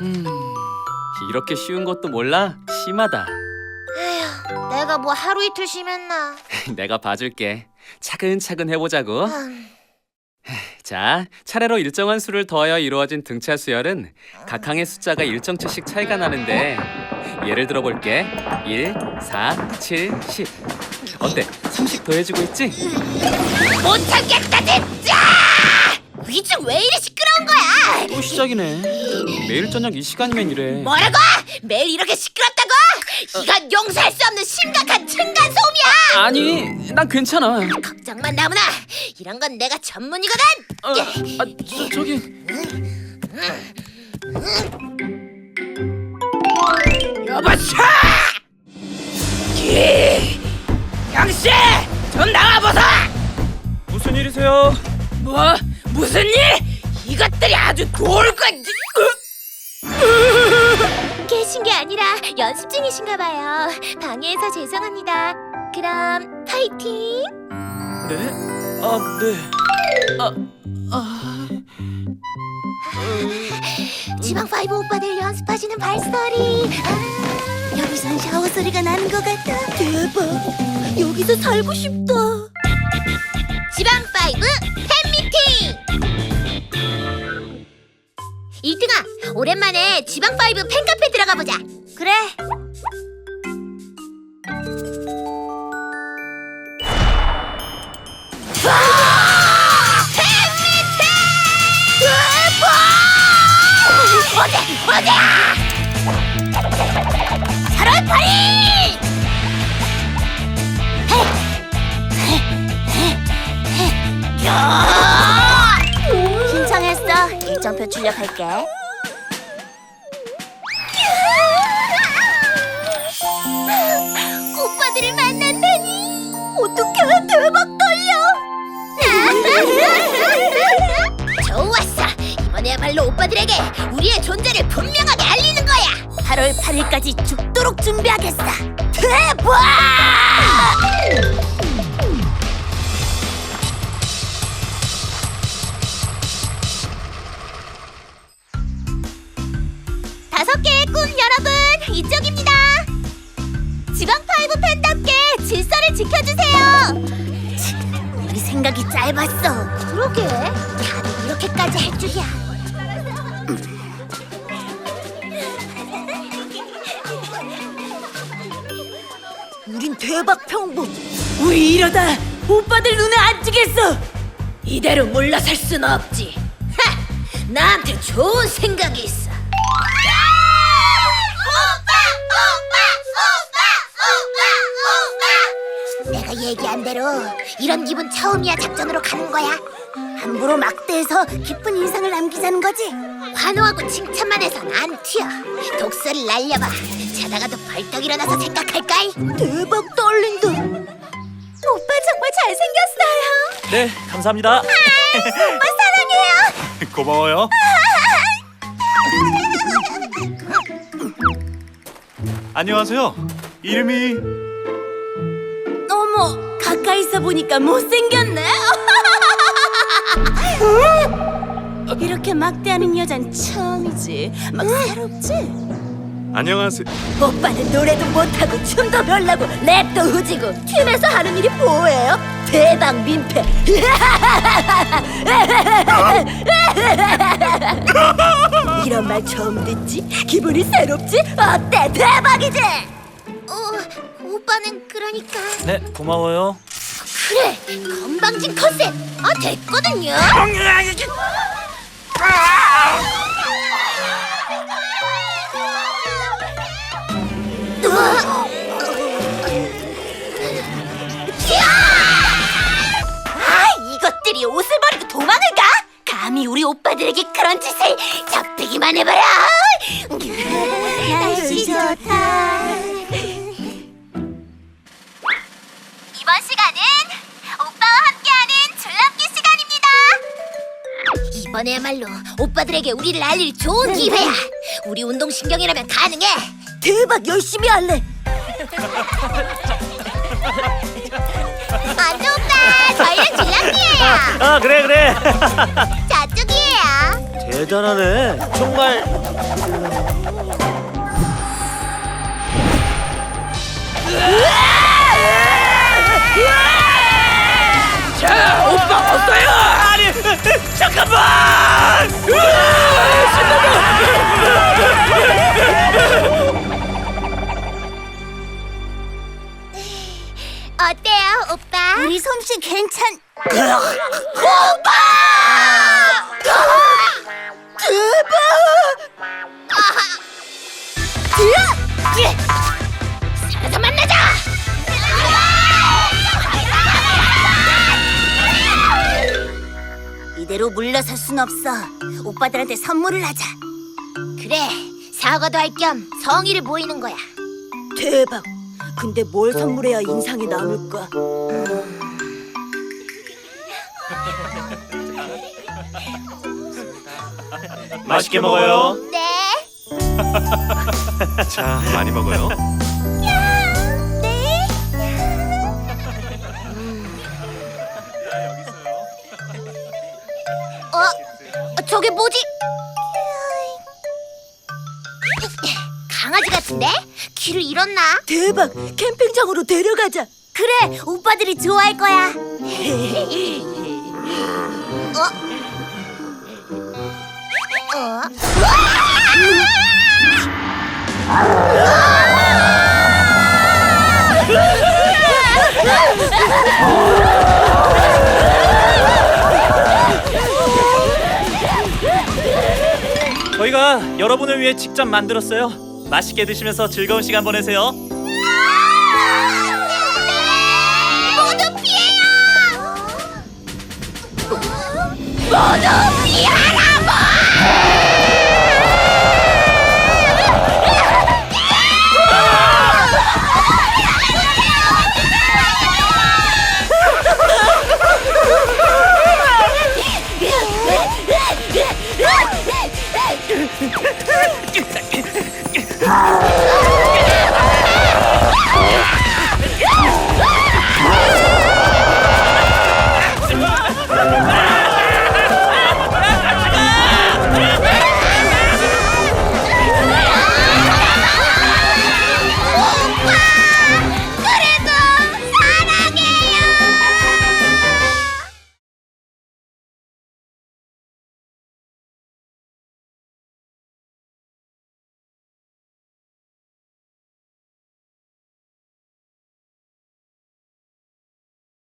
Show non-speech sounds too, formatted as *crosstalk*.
음, 이렇게 쉬운 것도 몰라? 심하다. 에휴, 내가 뭐 하루 이틀 심했나? *laughs* 내가 봐줄게. 차근차근 해보자고. 음, *sighs* 자, 차례로 일정한 수를 더하여 이루어진 등차 수열은 각 항의 숫자가 일정치씩 차이가 나는데 예를 들어 볼게. 1, 4, 7, 10. 어때? 30 더해지고 있지? 못 참겠다 진짜! 위즈 왜 이리 시끄러운 거야? 또 시작이네. 매일 저녁 이 시간이면 이래. 뭐라고? 매일 이렇게 시끄럽다고? 이건 용서할 수 없는 심각한 층간 소음이야! 아니, 난 괜찮아. 걱정만 나무나 이런 건 내가 전문이거든. 어, 아, 저, 저기 여보쇼! 양씨, 좀 나와보소! 무슨 일이세요? 뭐 무슨 일? 이것들이 아주 좋을 건. 계신 게 아니라 연습 중이신가 봐요. 방해해서 죄송합니다. 그럼 파이팅. 네? 아, 네. 아, 아. 지방 파이브 오빠들 연습하시는 발소리. 아, 여기선 샤워 소리가 나는 것 같아. 대박. 여기서 살고 싶다. 지방 파이브 오랜만에 지방 파이브 팬카페 들어가 보자. 그래. 어디 어디야? 사랑 파리! 신청했어. 일정표 출력할게. 오빠들을 만난다니. 어떡해 대박 떨려. *laughs* 좋았어. 이번에야말로 오빠들에게 우리의 존재를 분명하게 알리는 거야. 8월 8일까지 죽도록 준비하겠어. 대박! 생각이 짧았어. 그러게. 다들 이렇게까지 할 줄이야. 우린 대박 평범. 우리 이러다 오빠들 눈에 안 찌겠어. 이대로 물러설 순 없지. 하! 나한테 좋은 생각이 있어. 내가 얘기한 대로 이런 기분 처음이야 작전으로 가는 거야. 함부로 막대해서 기쁜 인상을 남기자는 거지. 환호하고 칭찬만 해선 안 튀어. 독서를 날려봐. 자다가도 벌떡 일어나서 생각할까? 대박 떨린다. 오빠 정말 잘생겼어요. 네, 감사합니다. 오빠 사랑해요. *laughs* 고마워요. 안녕하세요. 이름이 가까이서 보니까 못생겼네. *laughs* 이렇게 막대하는 여잔 처음이지. 막 새롭지? 안녕하세요. 오빠는 노래도 못하고 춤도 별나고 랩도 후지고 팀에서 하는 일이 뭐예요? 대박 민폐. *laughs* 이런 말 처음 듣지? 기분이 새롭지? 어때? 대박이지? 어, 오빠는 그러니까 네, 고마워요. 그래 건방진 컨셉 아 됐거든요. 아 이것들이 옷을 버리고 도망을 가? 감히 우리 오빠들에게 그런 짓을 잡히기만 해봐라. 날씨 좋다. 시간은 오빠와 함께하는 줄넘기 시간입니다. 이번에야말로 오빠들에게 우리를 알릴 좋은 기회야. 우리 운동신경이라면 가능해. 대박 열심히 할래. *laughs* 안좋다 저희는 줄넘기예요. 아, 그래, 그래. *laughs* 저쪽이에요. 대단하네. 정말. 어때요, 오빠? 우리 솜씨 괜찮... 오빠! 대박! 드라! 이대로 물러설 순 없어. 오빠들한테 선물을 하자. 그래, 사과도 할 겸 성의를 보이는 거야. 대박. 근데 뭘 선물해야 인상이 남을까? *laughs* 맛있게 먹어요. 네. *laughs* 자, 많이 먹어요. 네. *laughs* 저게 뭐지? 강아지 같은데? 귀를 잃었나? 대박. 캠핑장으로 데려가자. 그래, 오빠들이 좋아할 거야. 어? 어? 저 여러분을 위해 직접 만들었어요. 맛있게 드시면서 즐거운 시간 보내세요.